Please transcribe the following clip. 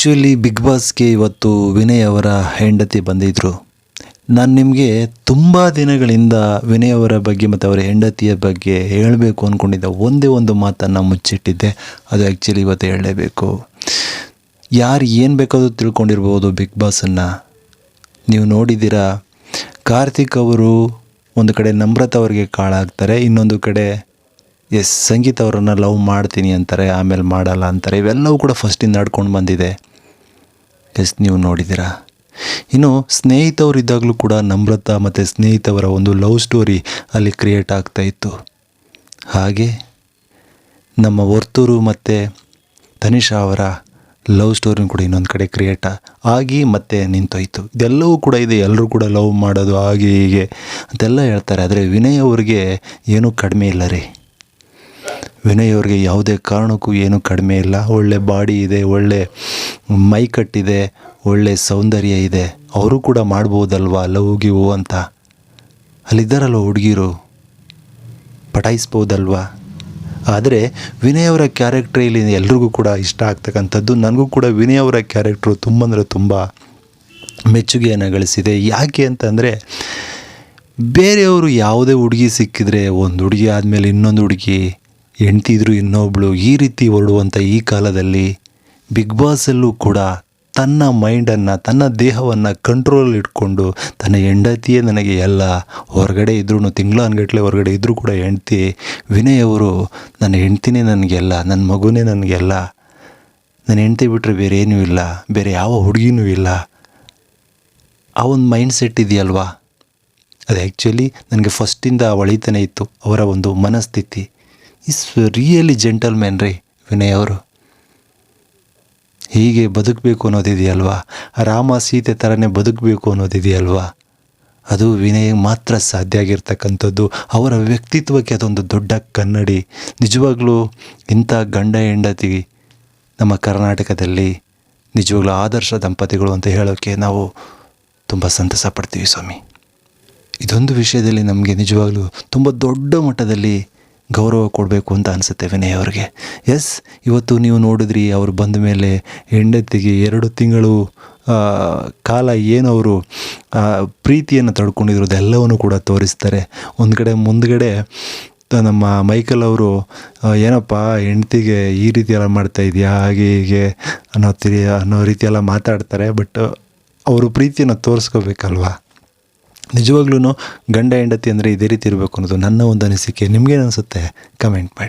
Actually big ಬಾಸ್ಗೆ ಇವತ್ತು ವಿನಯ್ ಅವರ ಹೆಂಡತಿ ಬಂದಿದ್ದರು ನಾನು ನಿಮಗೆ ತುಂಬ ದಿನಗಳಿಂದ ವಿನಯ್ ಅವರ ಬಗ್ಗೆ ಮತ್ತು ಅವರ ಹೆಂಡತಿಯ ಬಗ್ಗೆ ಹೇಳಬೇಕು ಅಂದ್ಕೊಂಡಿದ್ದ ಒಂದೇ ಒಂದು ಮಾತನ್ನು ಮುಚ್ಚಿಟ್ಟಿದ್ದೆ. ಅದು ಆ್ಯಕ್ಚುಲಿ ಇವತ್ತು ಹೇಳಲೇಬೇಕು. ಯಾರು ಏನು ಬೇಕಾದರೂ ತಿಳ್ಕೊಂಡಿರ್ಬೋದು ಬಿಗ್ ಬಾಸನ್ನು ನೀವು ನೋಡಿದ್ದೀರಾ, ಕಾರ್ತಿಕ್ ಅವರು ಒಂದು ಕಡೆ ನಮ್ರತ ಅವರಿಗೆ ಕಾಳಾಗ್ತಾರೆ, ಇನ್ನೊಂದು ಕಡೆ, ಎಸ್, ಸಂಗೀತ ಅವರನ್ನು ಲವ್ ಮಾಡ್ತೀನಿ ಅಂತಾರೆ, ಆಮೇಲೆ ಮಾಡಲ್ಲ ಅಂತಾರೆ. ಇವೆಲ್ಲವೂ ಕೂಡ ಫಸ್ಟಿಂದ ನಡ್ಕೊಂಡು ಬಂದಿದೆ. ಎಸ್, ನೀವು ನೋಡಿದ್ದೀರಾ? ಇನ್ನು ಸ್ನೇಹಿತವರಿದ್ದಾಗಲೂ ಕೂಡ ನಮ್ರತ ಮತ್ತು ಸ್ನೇಹಿತವರ ಒಂದು ಲವ್ ಸ್ಟೋರಿ ಅಲ್ಲಿ ಕ್ರಿಯೇಟ್ ಆಗ್ತಾ ಇತ್ತು. ಹಾಗೆ ನಮ್ಮ ವರ್ತೂರು ಮತ್ತು ತನಿಷಾ ಅವರ ಲವ್ ಸ್ಟೋರಿ ಕೂಡ ಇನ್ನೊಂದು ಕಡೆ ಕ್ರಿಯೇಟ್ ಆಗಿ ಮತ್ತೆ ನಿಂತೋಯ್ತು. ಇದೆಲ್ಲವೂ ಕೂಡ ಇದೆ ಎಲ್ಲರೂ ಕೂಡ ಲವ್ ಮಾಡೋದು, ಹಾಗೆ ಹೀಗೆ ಅಂತೆಲ್ಲ ಹೇಳ್ತಾರೆ. ಆದರೆ ವಿನಯ್ ಅವ್ರಿಗೆ ಏನೂ ಕಡಿಮೆ ಇಲ್ಲ ರೀ. ವಿನಯ್ ಅವ್ರಿಗೆ ಯಾವುದೇ ಕಾರಣಕ್ಕೂ ಏನೂ ಕಡಿಮೆ ಇಲ್ಲ. ಒಳ್ಳೆ ಬಾಡಿ ಇದೆ, ಒಳ್ಳೆ ಮೈ ಕಟ್ಟಿದೆ, ಒಳ್ಳೆ ಸೌಂದರ್ಯ ಇದೆ, ಅವರು ಕೂಡ ಮಾಡ್ಬೋದಲ್ವಾ ಲವ್ ಗಿವು ಅಂತ? ಅಲ್ಲಿದ್ದಾರಲ್ಲ ಹುಡುಗಿರು? ಪಟಾಯಿಸ್ಬೋದಲ್ವಾ ಆದರೆ ವಿನಯ್ ಅವರ ಕ್ಯಾರೆಕ್ಟ್ರ್ ಇಲ್ಲಿ ಎಲ್ರಿಗೂ ಕೂಡ ಇಷ್ಟ ಆಗ್ತಕ್ಕಂಥದ್ದು, ನನಗೂ ಕೂಡ ವಿನಯ್ ಅವರ ಕ್ಯಾರೆಕ್ಟ್ರು ತುಂಬ ಅಂದರೆ ತುಂಬ ಮೆಚ್ಚುಗೆಯನ್ನು ಗಳಿಸಿದೆ. ಯಾಕೆ ಅಂತಂದರೆ ಬೇರೆಯವರು ಯಾವುದೇ ಹುಡುಗಿ ಸಿಕ್ಕಿದ್ರೆ ಒಂದು ಹುಡುಗಿ ಆದಮೇಲೆ ಇನ್ನೊಂದು ಹುಡುಗಿ, ಹೆಂಡ್ತಿದ್ರು ಇನ್ನೊಬ್ಳು, ಈ ರೀತಿ ಹೊರಡುವಂಥ ಈ ಕಾಲದಲ್ಲಿ ಬಿಗ್ ಬಾಸಲ್ಲೂ ಕೂಡ ತನ್ನ ಮೈಂಡನ್ನು, ತನ್ನ ದೇಹವನ್ನು ಕಂಟ್ರೋಲ್ ಇಟ್ಕೊಂಡು, ತನ್ನ ಹೆಂಡತಿಯೇ ನನಗೆ ಎಲ್ಲ, ಹೊರಗಡೆ ಇದ್ರೂ ತಿಂಗಳನ್ಗಟ್ಲೆ ಹೊರಗಡೆ ಇದ್ದರೂ ಕೂಡ ಹೆಂಡ್ತಿ, ವಿನಯ್ ಅವರು ನನ್ನ ಹೆಂಡ್ತಿನೇ ನನಗೆಲ್ಲ, ನನ್ನ ಮಗುನೇ ನನಗೆಲ್ಲ, ನನ್ನ ಹೆಂಡ್ತಿ ಬಿಟ್ಟರೆ ಬೇರೆ ಏನೂ ಇಲ್ಲ, ಬೇರೆ ಯಾವ ಹುಡುಗಿನೂ ಇಲ್ಲ. ಆ ಒಂದು ಮೈಂಡ್ ಸೆಟ್ ಇದೆಯಲ್ವಾ? ಅದು ಆ್ಯಕ್ಚುಲಿ ನನಗೆ ಫಸ್ಟಿಂದ ಒಳಿತನೇ ಇತ್ತು, ಅವರ ಒಂದು ಮನಸ್ಥಿತಿ. ಇಸ್ ರಿಯಲಿ ಜೆಂಟಲ್ಮ್ಯಾನ್ ರೀ, ವಿನಯ್ ಅವರು. ಹೀಗೆ ಬದುಕಬೇಕು ಅನ್ನೋದಿದೆಯಲ್ವಾ? ರಾಮ ಸೀತೆ ಥರನೇ ಬದುಕಬೇಕು ಅನ್ನೋದಿದೆಯಲ್ವಾ? ಅದು ವಿನಯ ಮಾತ್ರ ಸಾಧ್ಯ ಆಗಿರ್ತಕ್ಕಂಥದ್ದು. ಅವರ ವ್ಯಕ್ತಿತ್ವಕ್ಕೆ ಅದೊಂದು ದೊಡ್ಡ ಕನ್ನಡಿ. ನಿಜವಾಗ್ಲೂ ಇಂಥ ಗಂಡ ಹೆಂಡತಿ ನಮ್ಮ ಕರ್ನಾಟಕದಲ್ಲಿ ನಿಜವಾಗ್ಲೂ ಆದರ್ಶ ದಂಪತಿಗಳು ಅಂತ ಹೇಳೋಕ್ಕೆ ನಾವು ತುಂಬ ಸಂತಸ ಪಡ್ತೀವಿ ಸ್ವಾಮಿ. ಇದೊಂದು ವಿಷಯದಲ್ಲಿ ನಮಗೆ ನಿಜವಾಗ್ಲೂ ತುಂಬ ದೊಡ್ಡ ಮಟ್ಟದಲ್ಲಿ ಗೌರವ ಕೊಡಬೇಕು ಅಂತ ಅನಿಸುತ್ತೆ ವಿನಯ್ ಅವ್ರಿಗೆ. ಎಸ್ ಇವತ್ತು ನೀವು ನೋಡಿದ್ರಿ, ಅವರು ಬಂದ ಮೇಲೆ ಹೆಂಡತಿಗೆ ಎರಡು ತಿಂಗಳು ಕಾಲ ಏನು ಅವರು ಪ್ರೀತಿಯನ್ನು ತಡ್ಕೊಂಡಿದ್ರು, ಅದೆಲ್ಲವನ್ನು ಕೂಡ ತೋರಿಸ್ತಾರೆ. ಒಂದು ಕಡೆ ಮುಂದ್ಗಡೆ ನಮ್ಮ ಮೈಕಲ್ ಅವರು ಏನಪ್ಪ, ಹೆಂಡತಿಗೆ ಈ ರೀತಿ ಎಲ್ಲ ಮಾಡ್ತಾ ಇದೆಯಾ, ಹಾಗೆ ಹೀಗೆ ಅನ್ನೋ ತಿರಿ, ಅನ್ನೋ ರೀತಿಯೆಲ್ಲ ಮಾತಾಡ್ತಾರೆ, ಬಟ್ ಅವರು ಪ್ರೀತಿಯನ್ನು ತೋರಿಸ್ಕೋಬೇಕಲ್ವಾ? ನಿಜವಾಗ್ಲೂ ಗಂಡ ಹೆಂಡತಿ ಅಂದರೆ ಇದೇ ರೀತಿ ಇರಬೇಕು ಅನ್ನೋದು ನನ್ನ ಒಂದು ಅನಿಸಿಕೆ. ನಿಮಗೇನು ಅನಿಸುತ್ತೆ? ಕಮೆಂಟ್ ಮಾಡಿ.